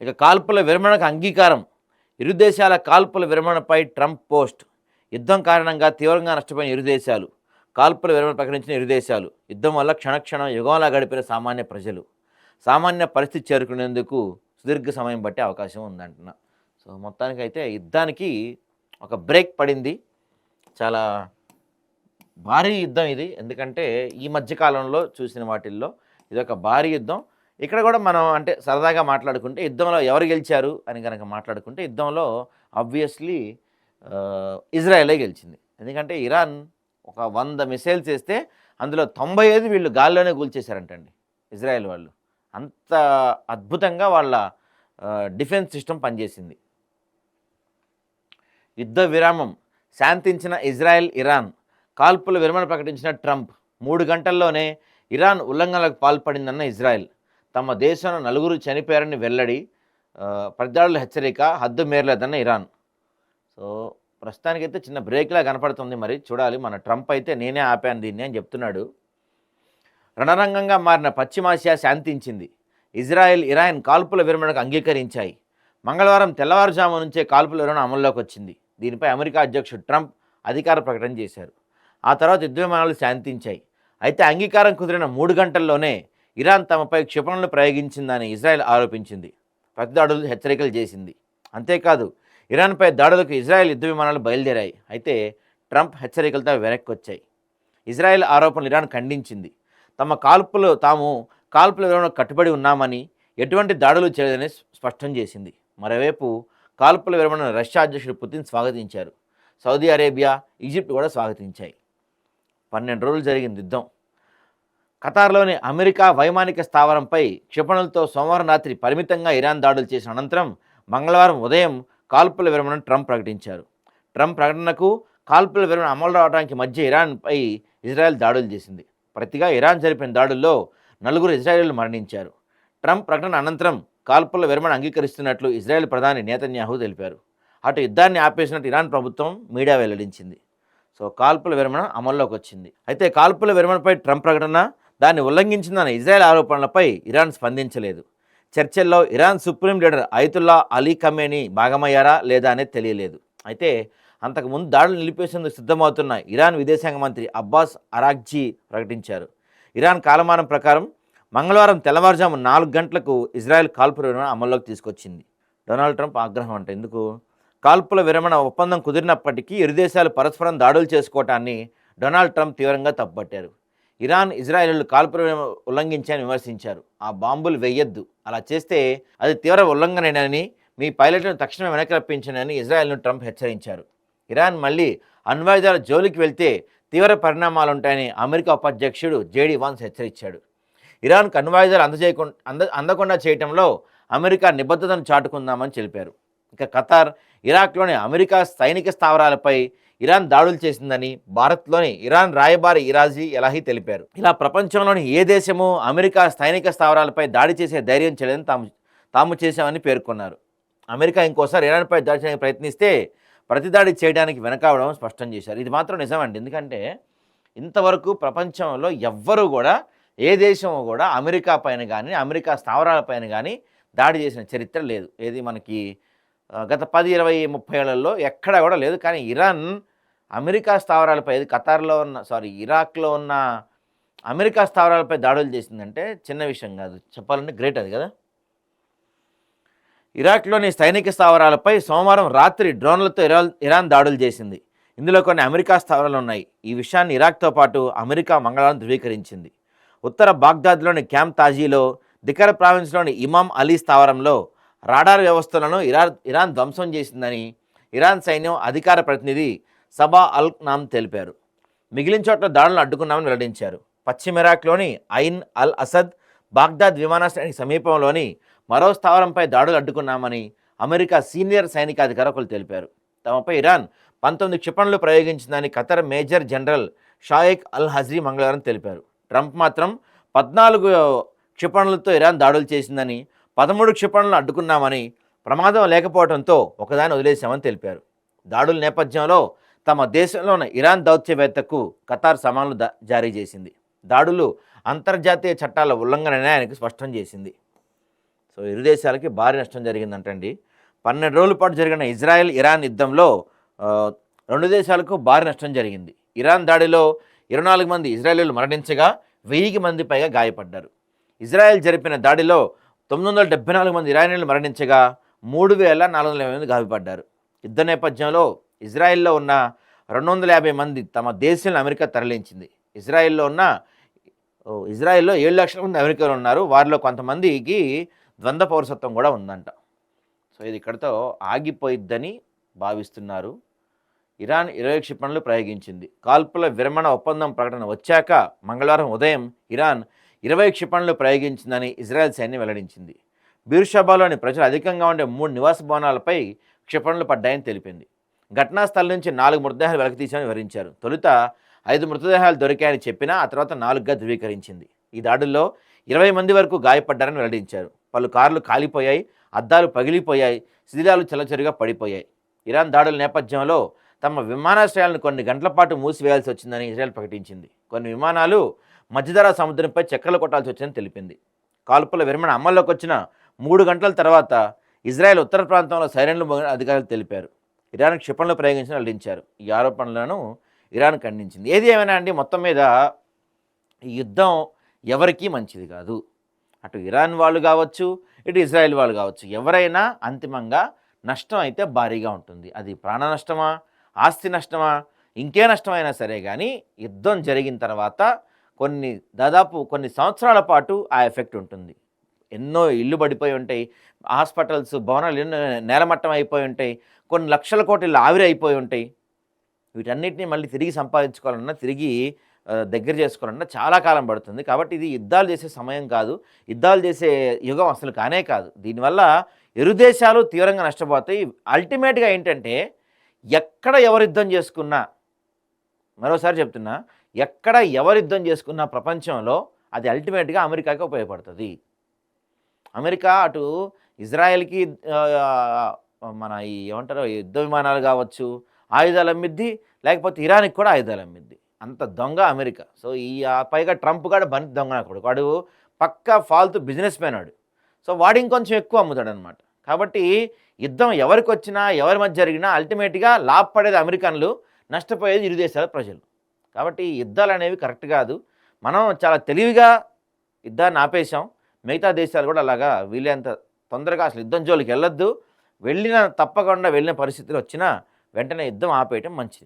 ఇక కాల్పుల విరమణకు అంగీకారం. ఇరు దేశాల కాల్పుల విరమణపై ట్రంప్ పోస్ట్. యుద్ధం కారణంగా తీవ్రంగా నష్టపోయిన ఇరు దేశాలు. కాల్పుల విరమణ ప్రకటించిన ఇరు దేశాలు. యుద్ధం వల్ల క్షణక్షణం యుగంలా గడిపిన సామాన్య ప్రజలు. సామాన్య పరిస్థితి చేరుకునేందుకు సుదీర్ఘ సమయం బట్టే అవకాశం ఉందంటున్నా. సో మొత్తానికైతే యుద్ధానికి ఒక బ్రేక్ పడింది. చాలా భారీ యుద్ధం ఇది. ఎందుకంటే ఈ మధ్యకాలంలో చూసిన వాటిల్లో ఇది ఒక భారీ యుద్ధం. ఇక్కడ కూడా మనం అంటే సరదాగా మాట్లాడుకుంటే యుద్ధంలో ఎవరు గెలిచారు అని కనుక మాట్లాడుకుంటే యుద్ధంలో ఆబ్వియస్లీ ఇజ్రాయెలే గెలిచింది. ఎందుకంటే ఇరాన్ ఒక వంద మిసైల్స్ వేస్తే అందులో తొంభై ఐదు వీళ్ళు గాల్లోనే కూల్చేశారంటండి ఇజ్రాయెల్ వాళ్ళు. అంత అద్భుతంగా వాళ్ళ డిఫెన్స్ సిస్టమ్ పనిచేసింది. యుద్ధ విరామం శాంతించిన ఇజ్రాయెల్ ఇరాన్ కాల్పుల విరమణ ప్రకటించిన ట్రంప్ మూడు గంటల్లోనే ఇరాన్ ఉల్లంఘనలకు పాల్పడిందన్న ఇజ్రాయెల్. తమ దేశంలో నలుగురు చనిపోయారని వెల్లడి ఆ, హెచ్చరిక హద్దు మేరలేదన్న ఇరాన్. సో ప్రస్తుతానికైతే చిన్న బ్రేక్లా కనపడుతుంది మరి. చూడాలి మన ట్రంప్ అయితే నేనే ఆపాను దీన్ని అని చెప్తున్నాడు. రణరంగంగా మారిన పశ్చిమాసియా శాంతించింది. ఇజ్రాయెల్ ఇరాన్ కాల్పుల విరమణకు అంగీకరించాయి. మంగళవారం తెల్లవారుజాము నుంచే కాల్పుల విరమణ అమల్లోకి వచ్చింది. దీనిపై అమెరికా అధ్యక్షుడు ట్రంప్ అధికార ప్రకటన చేశారు. ఆ తర్వాత యుద్ధ విమానాలు శాంతించాయి. అయితే అంగీకారం కుదిరిన మూడు గంటల్లోనే ఇరాన్ తమపై క్షిపణులు ప్రయోగించిందని ఇజ్రాయెల్ ఆరోపించింది. ప్రతిదాడులు హెచ్చరికలు చేసింది. అంతేకాదు ఇరాన్పై దాడులకు ఇజ్రాయెల్ యుద్ధ విమానాలు బయలుదేరాయి. అయితే ట్రంప్ హెచ్చరికలతో వెనక్కి వచ్చాయి ఇజ్రాయెల్ ఆరోపణలు ఇరాన్ ఖండించింది. తమ కాల్పులు తాము కాల్పుల విరమణ కట్టుబడి ఉన్నామని ఎటువంటి దాడులు చేయలేదని స్పష్టం చేసింది. మరోవైపు కాల్పుల విరమణను రష్యా అధ్యక్షుడు పుతిన్ స్వాగతించారు. సౌదీ అరేబియా ఈజిప్ట్ కూడా స్వాగతించాయి. పన్నెండు రోజులు జరిగింది యుద్ధం. ఖతార్లోని అమెరికా వైమానిక స్థావరంపై క్షిపణులతో సోమవారం రాత్రి పరిమితంగా ఇరాన్ దాడులు చేసిన అనంతరం మంగళవారం ఉదయం కాల్పుల విరమణను ట్రంప్ ప్రకటించారు. ట్రంప్ ప్రకటనకు కాల్పుల విరమణ అమలు రావడానికి మధ్య ఇరాన్పై ఇజ్రాయెల్ దాడులు చేసింది. ప్రతిగా ఇరాన్ జరిపిన దాడుల్లో నలుగురు ఇజ్రాయేలీలు మరణించారు. ట్రంప్ ప్రకటన అనంతరం కాల్పుల విరమణ అంగీకరిస్తున్నట్లు ఇజ్రాయెల్ ప్రధాని నేతన్యాహు తెలిపారు. అటు యుద్ధాన్ని ఆపేసినట్టు ఇరాన్ ప్రభుత్వం మీడియా వెల్లడించింది. సో కాల్పుల విరమణ అమల్లోకి వచ్చింది అయితే కాల్పుల విరమణపై ట్రంప్ ప్రకటన దాన్ని ఉల్లంఘించిందన్న ఇజ్రాయెల్ ఆరోపణలపై ఇరాన్ స్పందించలేదు. చర్చల్లో Iran supreme leader Ayatollah Ali Khamenei భాగమయ్యారా లేదా అనేది తెలియలేదు. అయితే అంతకుముందు దాడులు నిలిపేసేందుకు సిద్ధమవుతున్న ఇరాన్ విదేశాంగ మంత్రి అబ్బాస్ అరాగ్జీ ప్రకటించారు. ఇరాన్ కాలమానం ప్రకారం మంగళవారం తెల్లవారుజాము నాలుగు గంటలకు ఇజ్రాయెల్ కాల్పుల విరమణ అమల్లోకి తీసుకొచ్చింది. డొనాల్డ్ ట్రంప్ ఆగ్రహం అంట ఎందుకు? కాల్పుల విరమణ ఒప్పందం కుదిరినప్పటికీ ఇరు దేశాలు పరస్పరం దాడులు చేసుకోవటాన్ని డొనాల్డ్ ట్రంప్ తీవ్రంగా తప్పుపట్టారు. ఇరాన్ ఇజ్రాయెల్ కాల్పుల ఉల్లంఘించాయని విమర్శించారు. ఆ బాంబులు వేయొద్దు. అలా చేస్తే అది తీవ్ర ఉల్లంఘనేనని మీ పైలట్ను తక్షణమే వెనక్కి రప్పించనని ఇజ్రాయెల్ను ట్రంప్ హెచ్చరించారు. ఇరాన్ మళ్ళీ అణ్వాయుధాల జోలికి వెళ్తే తీవ్ర పరిణామాలు ఉంటాయని అమెరికా ఉపాధ్యక్షుడు జేడీ వాన్స్ హెచ్చరించాడు. ఇరాన్కు అణ్వాయుధాలు అందజేయకుండా అంద అందకుండా చేయటంలో అమెరికా నిబద్ధతను చాటుకుందామని తెలిపారు. ఇక ఖతార్ ఇరాక్లోని అమెరికా సైనిక స్థావరాలపై ఇరాన్ దాడులు చేసిందని భారత్లోని ఇరాన్ రాయబారి ఇరాజీ ఎలాహీ తెలిపారు. ఇలా ప్రపంచంలోని ఏ దేశము అమెరికా సైనిక స్థావరాలపై దాడి చేసే ధైర్యం చేయలేదని తాము తాము చేశామని పేర్కొన్నారు. అమెరికా ఇంకోసారి ఇరాన్పై దాడి చేయడానికి ప్రయత్నిస్తే ప్రతిదాడి చేయడానికి వెనకావడం స్పష్టం చేశారు. ఇది మాత్రం నిజమండి ఎందుకంటే ఇంతవరకు ప్రపంచంలో ఎవ్వరూ కూడా ఏ దేశము కూడా అమెరికా పైన కానీ అమెరికా స్థావరాలపైన కానీ దాడి చేసిన చరిత్ర లేదు. ఏది మనకి గత పది ఇరవై ముప్పై ఏళ్ళలో ఎక్కడా కూడా లేదు. కానీ ఇరాన్ అమెరికా స్థావరాలపై ఏది ఖతార్లో ఉన్న సారీ ఇరాక్లో ఉన్న అమెరికా స్థావరాలపై దాడులు చేసిందంటే చిన్న విషయం కాదు. చెప్పాలంటే గ్రేట్ అది కదా. ఇరాక్లోని సైనిక స్థావరాలపై సోమవారం రాత్రి డ్రోన్లతో ఇరాన్ ఇరాన్ దాడులు చేసింది. ఇందులో కొన్ని అమెరికా స్థావరాలు ఉన్నాయి. ఈ విషయాన్ని ఇరాక్తో పాటు అమెరికా మంగళవారం ధృవీకరించింది. ఉత్తర బాగ్దాద్లోని క్యాంప్ తాజీలో దికర్ ప్రావిన్స్లోని ఇమామ్ అలీ స్థావరంలో రాడార్ వ్యవస్థలను ఇరాన్ ఇరాన్ ధ్వంసం చేసిందని ఇరాన్ సైన్యం అధికార ప్రతినిధి సబా అల్ నామ్ తెలిపారు. మిగిలిన చోట్ల దాడులను అడ్డుకున్నామని వెల్లడించారు. పశ్చిమ ఇరాక్లోని ఐన్ అల్ అసద్ బాగ్దాద్ విమానాశ్రయానికి సమీపంలోని మరో స్థావరంపై దాడులు అడ్డుకున్నామని అమెరికా సీనియర్ సైనికాధికారులు తెలిపారు. తమపై ఇరాన్ పంతొమ్మిది క్షిపణులు ప్రయోగించిందని Qatar major general Shayeq al Hajri మంగళవారం తెలిపారు. ట్రంప్ మాత్రం పద్నాలుగు క్షిపణులతో ఇరాన్ దాడులు చేసిందని పదమూడు క్షిపణులను అడ్డుకున్నామని ప్రమాదం లేకపోవడంతో ఒకదాన్ని వదిలేశామని తెలిపారు. దాడుల నేపథ్యంలో తమ దేశంలో ఉన్న ఇరాన్ దౌత్యవేత్తకు ఖతార్ సమాన్లు జారీ చేసింది. దాడులు అంతర్జాతీయ చట్టాల ఉల్లంఘననే ఆయనకు స్పష్టం చేసింది. సో ఇరు దేశాలకి భారీ నష్టం జరిగిందంటండి. పన్నెండు రోజుల పాటు జరిగిన ఇజ్రాయెల్ ఇరాన్ యుద్ధంలో రెండు దేశాలకు భారీ నష్టం జరిగింది. ఇరాన్ దాడిలో ఇరవై నాలుగు మంది ఇజ్రాయేలీలు మరణించగా వెయ్యికి మంది పైగా గాయపడ్డారు. ఇజ్రాయెల్ జరిపిన దాడిలో తొమ్మిది వందల డెబ్బై నాలుగు మంది ఇరానీలు మరణించగా మూడు వేల నాలుగు వందల యాభై మంది గాయపడ్డారు యుద్ధ నేపథ్యంలో ఇజ్రాయెల్లో ఉన్న రెండు వందల యాభై మంది తమ దేశాన్ని అమెరికా తరలించింది. ఇజ్రాయెల్లో ఉన్న ఇజ్రాయెల్లో ఏడు లక్షల మంది అమెరికాలో ఉన్నారు. వారిలో కొంతమందికి ద్వంద్వ పౌరసత్వం కూడా ఉందంట. సో ఇది ఇక్కడతో ఆగిపోయిద్దని భావిస్తున్నారు. ఇరాన్ ఇరవై క్షిపణులు ప్రయోగించింది. కాల్పుల విరమణ ఒప్పందం ప్రకటన వచ్చాక మంగళవారం ఉదయం ఇరాన్ ఇరవై క్షిపణులు ప్రయోగించిందని ఇజ్రాయెల్ సైన్యం వెల్లడించింది. బీర్షాబాలోని ప్రజలు అధికంగా ఉండే మూడు నివాస భవనాలపై క్షిపణులు పడ్డాయని తెలిపింది. ఘటనా స్థలం నుంచి నాలుగు మృతదేహాలు వెలకితీశామని వివరించారు. తొలుత ఐదు మృతదేహాలు దొరికాయని చెప్పినా ఆ తర్వాత నాలుగుగా ధృవీకరించింది. ఈ దాడుల్లో ఇరవై మంది వరకు గాయపడ్డారని వెల్లడించారు. పలు కార్లు కాలిపోయాయి అద్దాలు పగిలిపోయాయి శిథిలాలు చెలచెరుగా పడిపోయాయి. ఇరాన్ దాడుల నేపథ్యంలో తమ విమానాశ్రయాలను కొన్ని గంటల పాటు మూసివేయాల్సి వచ్చిందని ఇజ్రాయెల్ ప్రకటించింది. కొన్ని విమానాలు మధ్యధరా సముద్రంపై చక్కర్లు కొట్టాల్సి వచ్చిందని తెలిపింది. కాల్పుల విరమణ అమల్లోకి వచ్చిన మూడు గంటల తర్వాత ఇజ్రాయెల్ ఉత్తర ప్రాంతంలో సైరన్లు అధికారులు తెలిపారు. ఇరాన్ క్షిపణులు ప్రయోగించిన వెల్లడించారు ఈ ఆరోపణలను ఇరాన్ ఖండించింది. ఏది ఏమైనా అండి? మొత్తం మీద ఈ యుద్ధం ఎవరికీ మంచిది కాదు. అటు ఇరాన్ వాళ్ళు కావచ్చు ఇటు ఇజ్రాయెల్ వాళ్ళు కావచ్చు. ఎవరైనా అంతిమంగా నష్టం అయితే భారీగా ఉంటుంది. అది ప్రాణ నష్టమా? ఆస్తి నష్టమా? ఇంకే నష్టమైనా సరే కానీ యుద్ధం జరిగిన తర్వాత కొన్ని దాదాపు కొన్ని సంవత్సరాల పాటు ఆ ఎఫెక్ట్ ఉంటుంది. ఎన్నో ఇల్లు పడిపోయి ఉంటాయి. హాస్పిటల్స్ భవనాలు ఎన్నో నేలమట్టం అయిపోయి ఉంటాయి. కొన్ని లక్షల కోట్లు ఆవిరి అయిపోయి ఉంటాయి. వీటన్నిటిని మళ్ళీ తిరిగి సంపాదించుకోవాలన్నా తిరిగి దగ్గర చేసుకోవాలన్నా చాలా కాలం పడుతుంది. కాబట్టి ఇది యుద్ధాలు చేసే సమయం కాదు. యుద్ధాలు చేసే యుగం అసలు కానే కాదు. దీనివల్ల ఇరు దేశాలు తీవ్రంగా నష్టపోతాయి. అల్టిమేట్గా ఏంటంటే ఎక్కడ ఎవరు యుద్ధం చేసుకున్నా మరోసారి చెప్తున్నా ఎక్కడ ఎవరు యుద్ధం చేసుకున్నా ప్రపంచంలో అది అల్టిమేట్గా అమెరికాకి ఉపయోగపడుతుంది. అమెరికా అటు ఇజ్రాయెల్కి మన ఈ ఏమంటారు యుద్ధ విమానాలు కావచ్చు ఆయుధాలు అమ్మిద్ది లేకపోతే ఇరాన్కి కూడా ఆయుధాలు అమ్మిద్ది. అంత దొంగ అమెరికా. సో ఈ పైగా ట్రంప్ కూడా బంతి దొంగ కూడా వాడు పక్క ఫాల్తు బిజినెస్ మ్యాన్ వాడు. సో వాడు ఇంకొంచెం ఎక్కువ అమ్ముతాడు అనమాట కాబట్టి యుద్ధం ఎవరికి వచ్చినా ఎవరి మధ్య జరిగినా అల్టిమేట్గా లాభపడేది అమెరికన్లు. నష్టపోయేది ఇరు దేశాల ప్రజలు. కాబట్టి యుద్ధాలు అనేవి కరెక్ట్ కాదు. మనం చాలా తెలివిగా యుద్ధాన్ని ఆపేశాం. మిగతా దేశాలు కూడా అలాగా వీలైనంత తొందరగా అసలు యుద్ధం జోలికి వెళ్ళొద్దు. వెళ్ళిన తప్పకుండా వెళ్ళిన పరిస్థితులు వచ్చినా వెంటనే యుద్ధం ఆపేయటం మంచిది.